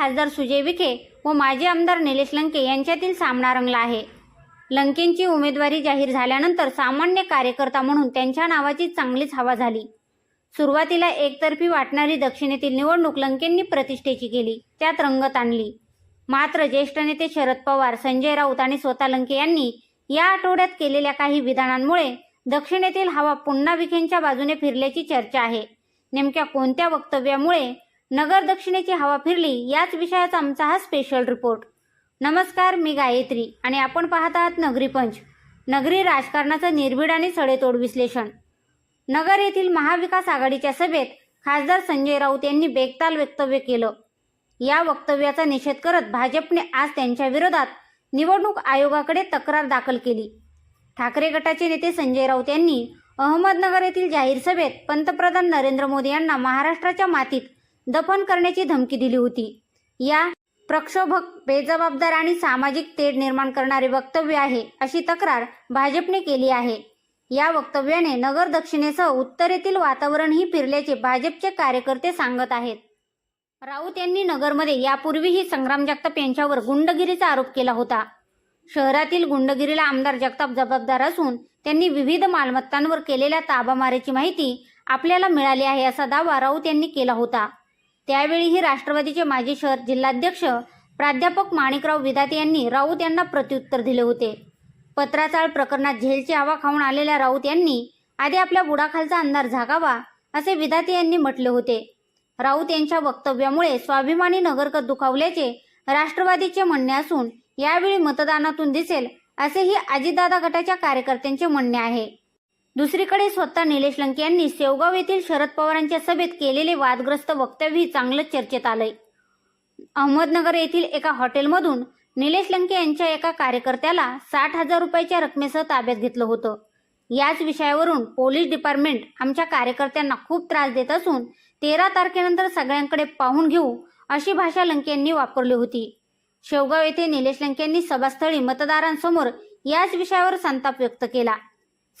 खासदार सुजय विखे व माजी आमदार निलेश लंके यांच्यातील सामना रंगला आहे. लंकेंची उमेदवारी जाहीर झाल्यानंतर सामान्य कार्यकर्ता म्हणून त्यांच्या नावाची चांगलीच हवा झाली. सुरुवातीला एकतर्फी वाटणारी दक्षिणेतील निवडणूक लंकेंनी प्रतिष्ठेची केली त्यात रंगत आणली. मात्र ज्येष्ठ नेते शरद पवार संजय राऊत आणि स्वतः लंके यांनी या आठवड्यात केलेल्या काही विधानांमुळे दक्षिणेतील हवा पुन्हा विखेंच्या बाजूने फिरल्याची चर्चा आहे. नेमक्या कोणत्या वक्तव्यामुळे नगर दक्षिणेची हवा फिरली याच विषयाचा आमचा हा स्पेशल रिपोर्ट नमस्कार मी गायत्री आणि आपण पाहत आहात नगरी पंच. नगरी राजकारणाचं निर्भीड आणि सडेतोड विश्लेषण. नगर येथील महाविकास आघाडीच्या सभेत खासदार संजय राऊत यांनी बेगताल वक्तव्य केलं. या वक्तव्याचा निषेध करत भाजपने आज त्यांच्या विरोधात निवडणूक आयोगाकडे तक्रार दाखल केली. ठाकरे गटाचे नेते संजय राऊत यांनी अहमदनगर येथील जाहीर सभेत पंतप्रधान नरेंद्र मोदी यांना महाराष्ट्राच्या मातीत दफन करण्याची धमकी दिली होती. या प्रक्षोभक बेजबाबदार आणि सामाजिक तेढ निर्माण करणारे वक्तव्य आहे अशी तक्रार भाजपने केली आहे. या वक्तव्याने नगर दक्षिणेसह उत्तरेतील वातावरणही फिरल्याचे भाजपचे कार्यकर्ते सांगत आहेत. राऊत यांनी नगरमध्ये यापूर्वीही संग्राम जगताप यांच्यावर गुंडगिरीचा आरोप केला होता. शहरातील गुंडगिरीला आमदार जगताप जबाबदार असून त्यांनी विविध मालमत्तांवर केलेल्या ताबामारीची माहिती आपल्याला मिळाली आहे असा दावा राऊत यांनी केला होता. त्यावेळीही राष्ट्रवादीचे माजी शहर जिल्हाध्यक्ष प्राध्यापक माणिकराव विदाते यांनी राऊत यांना प्रत्युत्तर दिले होते. पत्राचाळ प्रकरणात झेलची हवा खाऊन आलेल्या राऊत यांनी आधी आपल्या बुडाखालचा अंधार झाकावा असे विदाते यांनी म्हटले होते. राऊत यांच्या वक्तव्यामुळे स्वाभिमानी नगरकर दुखावल्याचे राष्ट्रवादीचे म्हणणे असून यावेळी मतदानातून दिसेल असेही अजितदादा गटाच्या कार्यकर्त्यांचे म्हणणे आहे. दुसरीकडे स्वतः निलेश लंके यांनी शेवगाव येथील शरद पवारांच्या सभेत केलेले वादग्रस्त वक्तव्यही चांगलंच चर्चेत आलंय. अहमदनगर येथील एका हॉटेलमधून निलेश लंके यांच्या एका कार्यकर्त्याला साठ हजार रुपयाच्या रकमेसह ताब्यात घेतलं होतं. याच विषयावरून पोलीस डिपार्टमेंट आमच्या कार्यकर्त्यांना खूप त्रास देत असून तेरा तारखेनंतर सगळ्यांकडे पाहून घेऊ अशी भाषा लंके यांनी वापरली होती. शेवगाव येथे निलेश लंके यांनी सभास्थळी मतदारांसमोर याच विषयावर संताप व्यक्त केला.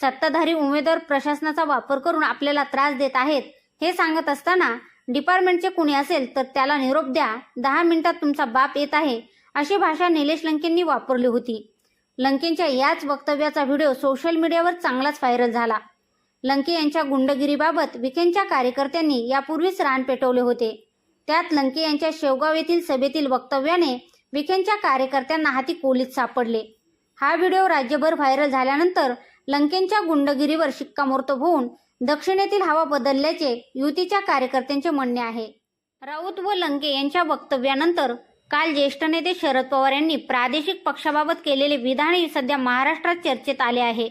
सत्ताधारी उमेदवार प्रशासनाचा वापर करून आपल्याला त्रास देत आहेत हे सांगत असताना डिपार्टमेंटचे कुणी असेल तर त्याला निरोप द्या. दहा मिनिटात तुमचा बाप येत आहे अशी भाषा निलेश लंकेंनी वापरली होती. लंकेंच्या याच वक्तव्याचा व्हिडिओ सोशल मीडियावर चांगलाच व्हायरल झाला. लंके यांच्या गुंडगिरीबाबत विखेंच्या कार्यकर्त्यांनी यापूर्वीच रान पेटवले होते. त्यात लंके यांच्या शेवगाव येथील सभेतील वक्तव्याने विखेंच्या कार्यकर्त्यांना हाती कोलीत सापडले. हा व्हिडिओ राज्यभर व्हायरल झाल्यानंतर लंकेंच्या गुंडगिरीवर शिक्कामोर्तब होऊन दक्षिणेतील हवा बदलल्याचे युतीच्या कार्यकर्त्यांचे म्हणणे आहे. राऊत व लंके यांच्या वक्तव्यानंतर काल ज्येष्ठ नेते शरद पवार यांनी प्रादेशिक पक्षाबाबत केलेले विधानही सध्या महाराष्ट्रात चर्चेत आले आहे.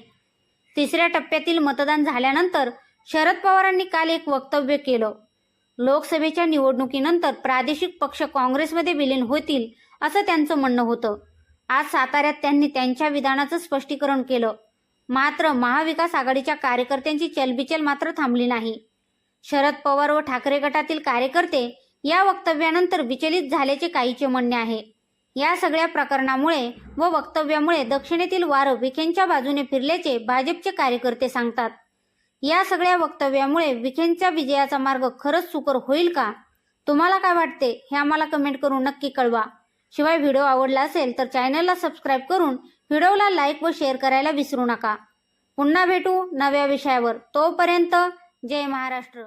तिसऱ्या टप्प्यातील मतदान झाल्यानंतर शरद पवारांनी काल एक वक्तव्य केलं. लोकसभेच्या निवडणुकीनंतर प्रादेशिक पक्ष काँग्रेसमध्ये विलीन होतील असं त्यांचं म्हणणं होतं. आज साताऱ्यात त्यांनी त्यांच्या विधानाचं स्पष्टीकरण केलं. मात्र महाविकास आघाडीच्या कार्यकर्त्यांची चलबिचल मात्र थांबली नाही. शरद पवार व ठाकरे गटातील कार्यकर्ते या वक्तव्यानंतर विचलित झाल्याचे काहीचे म्हणणे आहे. या सगळ्या प्रकरणामुळे व वक्तव्यामुळे दक्षिणेतील वारं विखेंच्या बाजूने फिरल्याचे भाजपचे कार्यकर्ते सांगतात. या सगळ्या वक्तव्यामुळे विखेंच्या विजयाचा मार्ग खरंच सुकर होईल का? तुम्हाला काय वाटते? हे आम्हाला कमेंट करून नक्की कळवा. शिवाय व्हिडिओ आवडला असेल तर चॅनलला सबस्क्राईब करून व्हिडिओला लाईक व शेअर करायला विसरू नका. पुन्हा भेटू नव्या विषयावर. तोपर्यंत जय महाराष्ट्र.